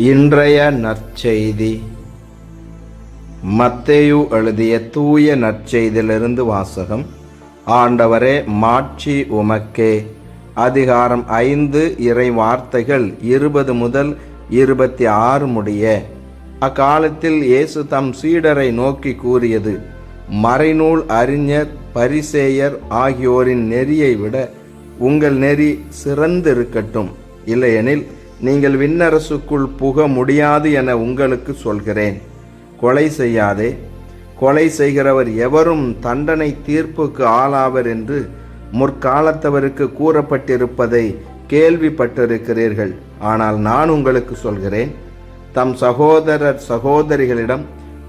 இன்றைய நற்செய்தி. மத்தேயு எழுதிய தூய நற்செய்தியிலிருந்து வாசகம். ஆண்டவரே மாட்சி உமக்கே. அதிகாரம் ஐந்து இறை வார்த்தைகள் இருபது முதல் இருபத்தி ஆறு முடிய. அக்காலத்தில் இயேசு தம் சீடரை நோக்கி கூறியது மறைநூல் அறிஞர் பரிசேயர் ஆகியோரின் நெறியை விட உங்கள் நெறி சிறந்திருக்கட்டும். இல்லையெனில் நீங்கள் விண்ணரசுக்குள் புக முடியாது என உங்களுக்கு சொல்கிறேன். கொலை செய்யாதே. கொலை செய்கிறவர் எவரும் தண்டனை தீர்ப்புக்கு ஆளாவர் என்று முற்காலத்தவருக்கு கூறப்பட்டிருப்பதை கேள்விப்பட்டிருக்கிறீர்கள். ஆனால் நான் உங்களுக்கு சொல்கிறேன் தம் சகோதரர் சகோதரிகளிடம்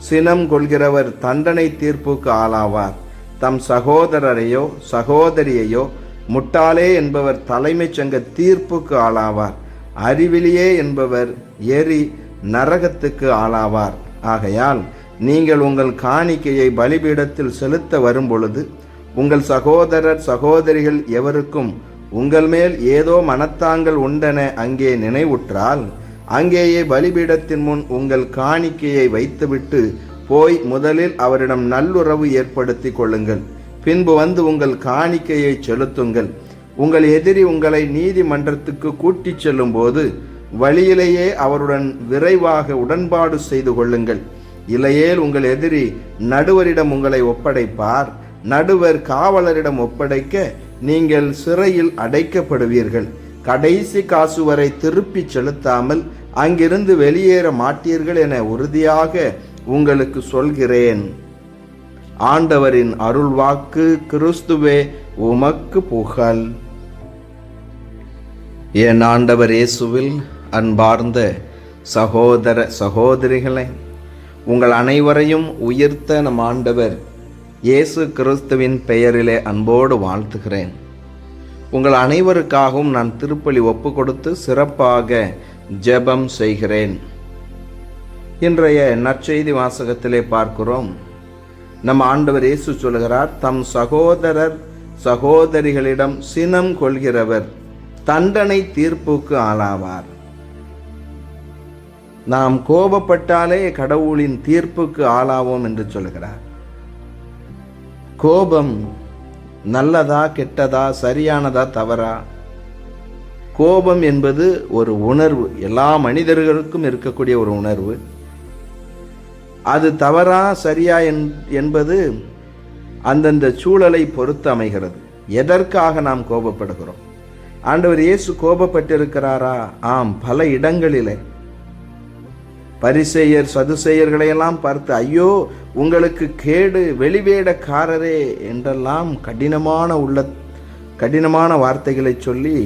சினம் கொள்கிறவர் தண்டனை தீர்ப்புக்கு ஆளாவார். தம் சகோதரரையோ சகோதரியையோ முட்டாளே என்பவர் தலைமைச் சங்க தீர்ப்புக்கு ஆளாவார். அறிவிலியே என்பவர் எரி நரகத்துக்கு ஆளாவார். ஆகையால் நீங்கள் உங்கள் காணிக்கையை பலிபீடத்தில் செலுத்த வரும்பொழுது உங்கள் சகோதரர் சகோதரிகள் எவருக்கும் உங்கள் மேல் ஏதோ மனத்தாங்கள் உண்டென அங்கே நினைவுற்றால் அங்கேயே பலிபீடத்தின் முன் உங்கள் காணிக்கையை வைத்துவிட்டு போய் முதலில் அவரிடம் நல்லுறவு ஏற்படுத்திக் கொள்ளுங்கள். பின்பு வந்து உங்கள் காணிக்கையை செலுத்துங்கள். உங்கள் எதிரி உங்களை நீதிமன்றத்துக்கு கூட்டிச் செல்லும்போது வழியிலேயே அவருடன் விரைவாக உடன்பாடு செய்து கொள்ளுங்கள். இல்லையேல் உங்கள் எதிரி நடுவரிடம் உங்களை ஒப்படைப்பார். நடுவர் காவலரிடம் ஒப்படைக்க நீங்கள் சிறையில் அடைக்கப்படுவீர்கள். கடைசி காசு வரை திருப்பிச் செலுத்தாமல் அங்கிருந்து வெளியேற மாட்டீர்கள் என உறுதியாக உங்களுக்கு சொல்கிறேன். ஆண்டவரின் அருள்வாக்கு கிறிஸ்துவே உமக்கு புகழ். என் ஆண்டவர் இயேசுவில் அன்பார்ந்த சகோதர சகோதரிகளை உங்கள் அனைவரையும் உயிர்த்த நம் ஆண்டவர் இயேசு கிறிஸ்துவின் பெயரிலே அன்போடு வாழ்த்துகிறேன். உங்கள் அனைவருக்காகவும் நான் திருப்பலி ஒப்பு கொடுத்து சிறப்பாக ஜெபம் செய்கிறேன். இன்றைய நற்செய்தி வாசகத்திலே பார்க்கிறோம். நம் ஆண்டவர் இயேசு சொல்கிறார் தம் சகோதரர் சகோதரிகளிடம் சினம் கொள்கிறவர். தண்டனை தீர்ப்புக்கு ஆளாவார். நாம் கோபப்பட்டாலே கடவுளின் தீர்ப்புக்கு ஆளாவோம் என்று சொல்கிறார் கோபம் நல்லதா கெட்டதா சரியானதா தவறா? கோபம் என்பது ஒரு உணர்வு. எல்லா மனிதர்களுக்கும் இருக்கக்கூடிய ஒரு உணர்வு. அது தவறா சரியா என்பது அந்தந்த சூழலை பொறுத்து அமைகிறது. எதற்காக நாம் கோபப்படுகிறோம்? ஆண்டவர் இயேசு கோபப்பட்டிருக்கிறாரா? ஆம் பல இடங்களிலே. பரிசெயர் சதுசெயர்களையெல்லாம் பார்த்து ஐயோ உங்களுக்கு கேடு வெளிவேடக்காரரே என்றெல்லாம் கடினமான உள்ள கடினமான வார்த்தைகளை சொல்லி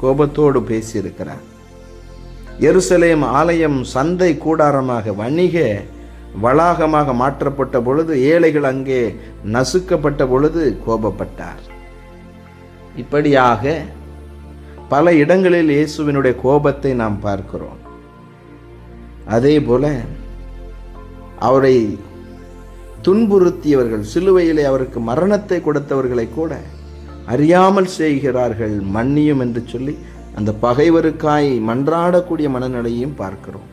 கோபத்தோடு பேசியிருக்கிறார். எருசலேம் ஆலயம் சந்தை கூடாரமாக வணிக வளாகமாக மாற்றப்பட்ட பொழுது ஏழைகள் அங்கே நசுக்கப்பட்ட பொழுது கோபப்பட்டார். இப்படியாக பல இடங்களில் இயேசுவினுடைய கோபத்தை நாம் பார்க்கிறோம். அதே போல அவரை துன்புறுத்தியவர்கள் சிலுவையிலே அவருக்கு மரணத்தை கொடுத்தவர்களை கூட அறியாமல் செய்கிறார்கள் மன்னியும் என்று சொல்லி அந்த பகைவருக்காய் மன்றாடக்கூடிய மனநிலையும் பார்க்கிறோம்.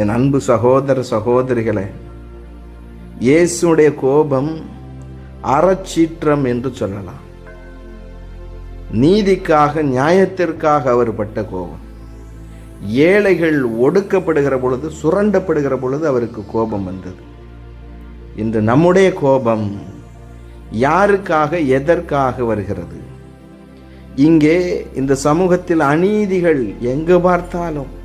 என் அன்பு சகோதர சகோதரிகளே இயேசுடைய கோபம் அறச்சீற்றம் என்று சொல்லலாம். நீதிக்காக நியாயத்திற்காக அவர் பட்ட கோபம். ஏழைகள் ஒடுக்கப்படுகிற பொழுது சுரண்டப்படுகிற பொழுது அவருக்கு கோபம் வந்தது. இன்று நம்முடைய கோபம் யாருக்காக எதற்காக வருகிறது? இங்கே இந்த சமூகத்தில் அநீதிகள் எங்கு பார்த்தாலும்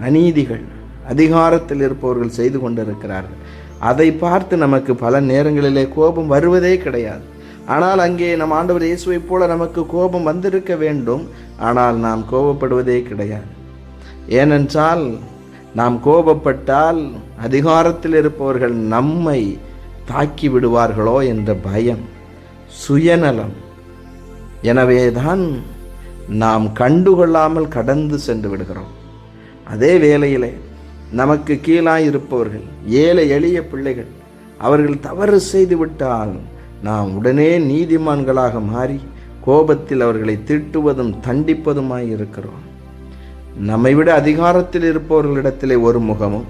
அநீதிகள் அதிகாரத்தில் இருப்பவர்கள் செய்து கொண்டிருக்கிறார்கள். அதை பார்த்து நமக்கு பல நேரங்களிலே கோபம் வருவதே கிடையாது. ஆனால் அங்கே நம் ஆண்டவர் இயேசுவைப் போல நமக்கு கோபம் வந்திருக்க வேண்டும். ஆனால் நாம் கோபப்படுவதே கிடையாது. ஏனென்றால் நாம் கோபப்பட்டால் அதிகாரத்தில் இருப்பவர்கள் நம்மை தாக்கி விடுவார்களோ என்ற பயம் சுயநலம். எனவேதான் நாம் கண்டுகொள்ளாமல் கடந்து சென்று விடுகிறோம். அதே வேளையிலே நமக்கு கீழாய் இருப்பவர்கள் ஏழை எளிய பிள்ளைகள் அவர்கள் தவறு செய்துவிட்டால் நாம் உடனே நீதிமான்களாக மாறி கோபத்தில் அவர்களை திட்டுவதும் தண்டிப்பதுமாய் இருக்கிறோம். நம்மை விட அதிகாரத்தில் இருப்பவர்களிடத்திலே ஒரு முகமும்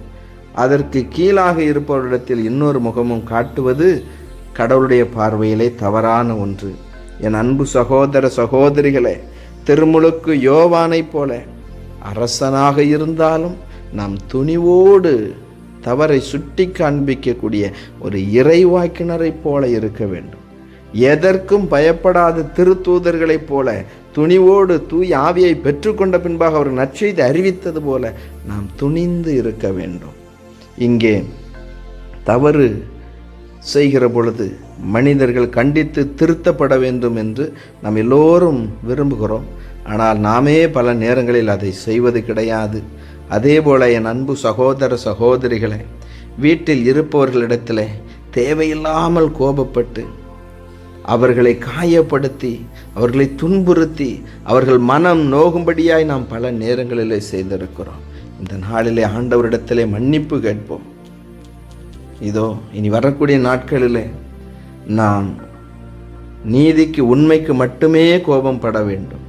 அதற்கு கீழாக இருப்பவர்களிடத்தில் இன்னொரு முகமும் காட்டுவது கடவுளுடைய பார்வையிலே தவறான ஒன்று. என் அன்பு சகோதர சகோதரிகளே திருமுழுக்கு யோவானைப் போல அரசனாக இருந்தாலும் நாம் துணிவோடு தவறை சுட்டி காண்பிக்கக்கூடிய ஒரு இறைவாக்கினரைப் போல இருக்க வேண்டும். எதற்கும் பயப்படாத திருத்தூதர்களைப் போல துணிவோடு தூய் ஆவியை பெற்றுக்கொண்ட பின்பாக அவர் நற்செய்தி அறிவித்தது போல நாம் துணிந்து இருக்க வேண்டும். இங்கே தவறு செய்கிற பொழுது மனிதர்கள் கண்டித்து திருத்தப்பட வேண்டும் என்று நாம் எல்லோரும் விரும்புகிறோம். ஆனால் நாமே பல நேரங்களில் அதை செய்வது கிடையாது. அதேபோல் என் அன்பு சகோதர சகோதரிகளை வீட்டில் இருப்பவர்களிடத்தில் தேவையில்லாமல் கோபப்பட்டு அவர்களை காயப்படுத்தி அவர்களை துன்புறுத்தி அவர்கள் மனம் நோகும்படியாய் நாம் பல நேரங்களிலே செய்திருக்கிறோம். இந்த நாளிலே ஆண்டவரிடத்திலே மன்னிப்பு கேட்போம். இதோ இனி வரக்கூடிய நாட்களிலே நாம் நீதிக்கு உண்மைக்கு மட்டுமே கோபம் பட வேண்டும்.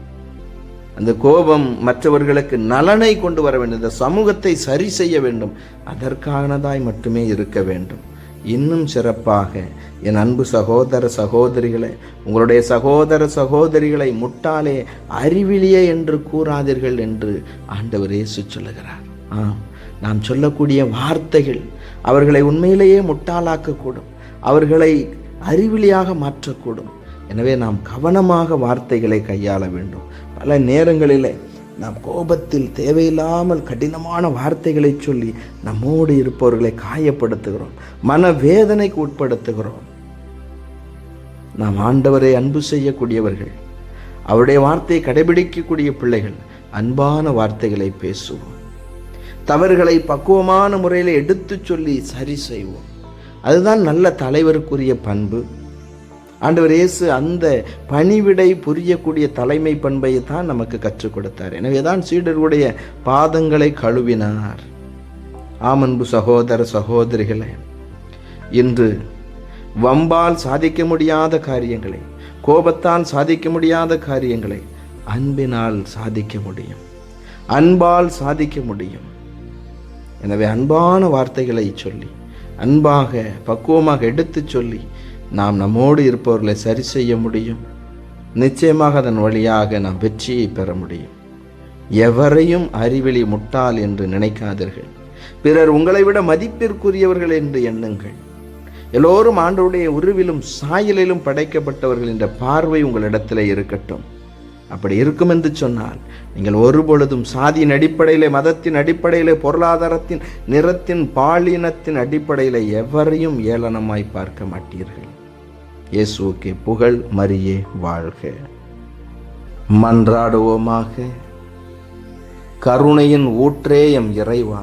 அந்த கோபம் மற்றவர்களுக்கு நலனை கொண்டு வர வேண்டும். இந்த சமூகத்தை சரி செய்ய வேண்டும். அதற்கானதாய் மட்டுமே இருக்க வேண்டும். இன்னும் சிறப்பாக என் அன்பு சகோதர சகோதரிகளை உங்களுடைய சகோதர சகோதரிகளை முட்டாளே அறிவிலியே என்று கூறாதீர்கள் என்று ஆண்டவர் இயேசு சொல்லுகிறார். ஆம் நாம் சொல்லக்கூடிய வார்த்தைகள் அவர்களை உண்மையிலேயே முட்டாளாக்கக்கூடும். அவர்களை அறிவிலியாக மாற்றக்கூடும். எனவே நாம் கவனமாக வார்த்தைகளை கையாள வேண்டும். பல நேரங்களிலே நாம் கோபத்தில் தேவையில்லாமல் கடினமான வார்த்தைகளை சொல்லி நம்மோடு இருப்பவர்களை காயப்படுத்துகிறோம் மனவேதனைக்கு உட்படுத்துகிறோம். நாம் ஆண்டவரை அன்பு செய்யக்கூடியவர்கள் அவருடைய வார்த்தையை கடைபிடிக்கக்கூடிய பிள்ளைகள் அன்பான வார்த்தைகளை பேசுவோம். தவறுகளை பக்குவமான முறையில் எடுத்துச் சொல்லி சரி செய்வோம். அதுதான் நல்ல தலைவருக்குரிய பண்பு. ஆண்டவர் இயேசு அந்த பணிவிடை புரியக்கூடிய தலைமை பண்பையை தான் நமக்கு கற்றுக் கொடுத்தார். எனவே தான் சீடர்களுடைய பாதங்களை கழுவினார். ஆமன்பு சகோதர சகோதரிகளே இன்று வம்பால் சாதிக்க முடியாத காரியங்களை கோபத்தால் சாதிக்க முடியாத காரியங்களை அன்பினால் சாதிக்க முடியும். அன்பால் சாதிக்க முடியும். எனவே அன்பான வார்த்தைகளை சொல்லி அன்பாக பக்குவமாக எடுத்துச் சொல்லி நாம் நம்மோடு இருப்பவர்களை சரி செய்ய முடியும். நிச்சயமாக அதன் வழியாக நாம் வெற்றியை பெற முடியும். எவரையும் அறிவெளி முட்டாள் என்று நினைக்காதீர்கள். பிறர் உங்களை விட மதிப்பிற்குரியவர்கள் என்று எண்ணுங்கள். எல்லோரும் ஆண்டவுடைய உருவிலும் சாயலிலும் படைக்கப்பட்டவர்கள் என்ற பார்வை உங்களிடத்தில் இருக்கட்டும். அப்படி இருக்கும் என்று சொன்னால் நீங்கள் ஒருபொழுதும் சாதியின் அடிப்படையிலே மதத்தின் அடிப்படையில் பொருளாதாரத்தின் நிறத்தின் பாலினத்தின் அடிப்படையில் எவரையும் ஏளனமாய் பார்க்க மாட்டீர்கள். இயேசுவுக்கு புகழ் மரியே வாழ்க. மன்றாடுவோமாக. கருணையின் ஊற்றே எம் இறைவா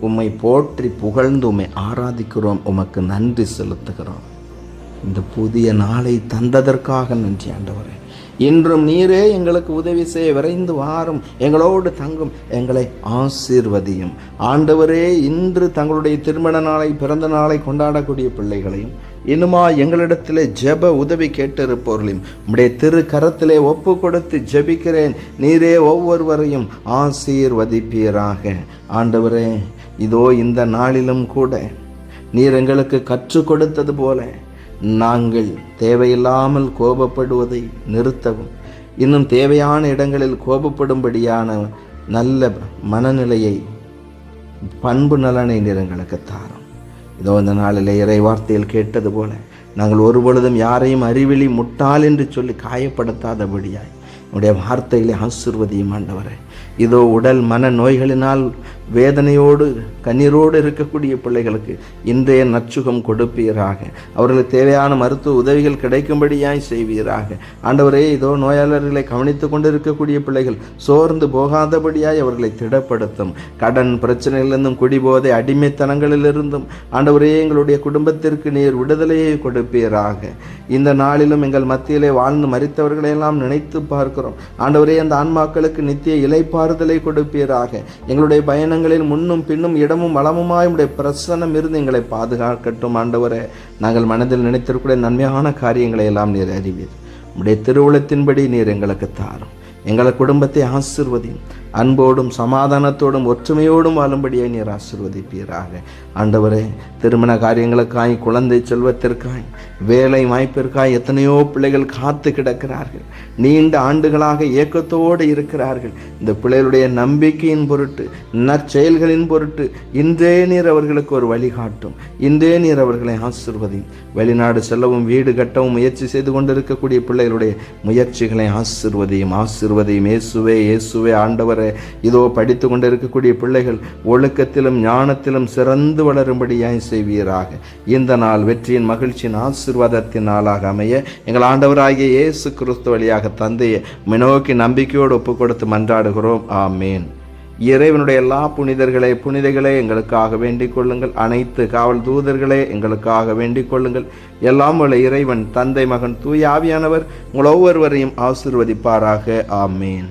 உம்மை போற்றி புகழ்ந்து உம்மை ஆராதிக்கிறோம் உமக்கு நன்றி செலுத்துகிறோம். இந்த புதிய நாளை தந்ததற்காக நன்றி ஆண்டவரே. இன்றும் நீரே எங்களுக்கு உதவி செய்ய விரைந்து வாரும் எங்களோடு தங்கும் எங்களை ஆசீர்வதியும். ஆண்டவரே இன்று தங்களுடைய திருமண நாளை பிறந்த நாளை கொண்டாடக்கூடிய பிள்ளைகளையும் இன்னுமா எங்களிடத்திலே ஜெப உதவி கேட்டிருப்பவர்களையும் உம்முடைய திரு கரத்திலே ஒப்பு கொடுத்து ஜெபிக்கிறேன். நீரே ஒவ்வொருவரையும் ஆசீர்வதிப்பீராக. ஆண்டவரே இதோ இந்த நாளிலும் கூட நீர் எங்களுக்கு கற்றுக் கொடுத்தது போல நாங்கள் தேவையில்லாமல் கோபப்படுவதை நிறுத்தவும். இன்னும் தேவையான இடங்களில் கோபப்படும்படியான நல்ல மனநிலையை பண்பு நலனை நீர் எங்களுக்கு தாரும். இதோ இந்த நாளில் இறை வார்த்தையில் கேட்டது போல நாங்கள் ஒருபொழுதும் யாரையும் அறிவிலி முட்டாள் என்று சொல்லி காயப்படுத்தாதபடியாய் உடைய வார்த்தைகளை ஆசிர்வதியும் ஆண்டவரே. இதோ உடல் மன நோய்களினால் வேதனையோடு கண்ணீரோடு இருக்கக்கூடிய பிள்ளைகளுக்கு இன்றைய நற்சுகம் கொடுப்பீராக. அவர்களுக்கு தேவையான மருத்துவ உதவிகள் கிடைக்கும்படியாய் செய்வீராக. ஆண்டவரே இதோ நோயாளர்களை கவனித்து கொண்டு இருக்கக்கூடிய பிள்ளைகள் சோர்ந்து போகாதபடியாய் அவர்களை திடப்படுத்தும். கடன் பிரச்சனைகளிலிருந்தும் குடிபோதை அடிமைத்தனங்களிலிருந்தும் ஆண்டவரே எங்களுடைய குடும்பத்திற்கு நீர் விடுதலையை கொடுப்பீராக. இந்த நாளிலும் எங்கள் மத்தியிலே வாழ்ந்து மறித்தவர்களையெல்லாம் நினைத்து பார்க்கிறோம். ஆண்டவரே அந்த ஆன்மாக்களுக்கு நித்திய ஆறுதலை கொடுப்பீராக. எங்களுடைய பயணங்களில் முன்னும் பின்னும் இடமும் வளமுமாய் உடைய பிரசன்னம் இருந்து எங்களை பாதுகாக்கட்டும் ஆண்டவரே. நாங்கள் மனதில் நினைத்திருக்கூடிய நன்மையான காரியங்களை எல்லாம் நீர் அறிவீர். உடைய திருவுளத்தின்படி நீர் எங்களுக்கு தாரும். எங்கள் குடும்பத்தை ஆசிர்வதியும். அன்போடும் சமாதானத்தோடும் ஒற்றுமையோடும் வாழும்படியை நீர் ஆசிர்வதிப்பீராக. ஆண்டவரே திருமண காரியங்களுக்காய் குழந்தை செல்வத்திற்காய் வேலை வாய்ப்பிற்காய் எத்தனையோ பிள்ளைகள் காத்து கிடக்கிறார்கள். நீண்ட ஆண்டுகளாக ஏக்கத்தோடு இருக்கிறார்கள். இந்த பிள்ளைகளுடைய நம்பிக்கையின் பொருட்டு நற்செயல்களின் பொருட்டு இன்றே நீர் அவர்களுக்கு ஒரு வழிகாட்டும். இன்றே நீர் அவர்களை ஆசிர்வதி. வெளிநாடு செல்லவும் வீடு கட்டவும் முயற்சி செய்து கொண்டிருக்கக்கூடிய பிள்ளைகளுடைய முயற்சிகளை ஆசிர்வதியும் ஆசிர்வதியும். இயேசுவே இயேசுவே ஆண்டவர். இதோ படித்து கொண்டிருக்கக்கூடிய பிள்ளைகள் ஒழுக்கத்திலும் ஞானத்திலும் சிறந்து வளரும்படியாய் செய்வீராக? இந்த நாள் வெற்றியின் மகிழ்ச்சியின் ஆசிர்வாதத்தின் நாளாக அமைய எங்கள் ஆண்டவராகிய இயேசு கிறிஸ்து வழியாக தந்தையை மினோக்கி நம்பிக்கையோடு ஒப்பு கொடுத்து மன்றாடுகிறோம். ஆமேன். இறைவனுடைய எல்லா புனிதர்களே புனிதைகளே எங்களுக்காக வேண்டிக் கொள்ளுங்கள். அனைத்து காவல் தூதர்களே எங்களுக்காக வேண்டிக் கொள்ளுங்கள். எல்லாம் உள்ள இறைவன் தந்தை மகன் தூய ஆவியானவர் உங்கள் ஒவ்வொருவரையும் ஆசிர்வதிப்பாராக. ஆமேன்.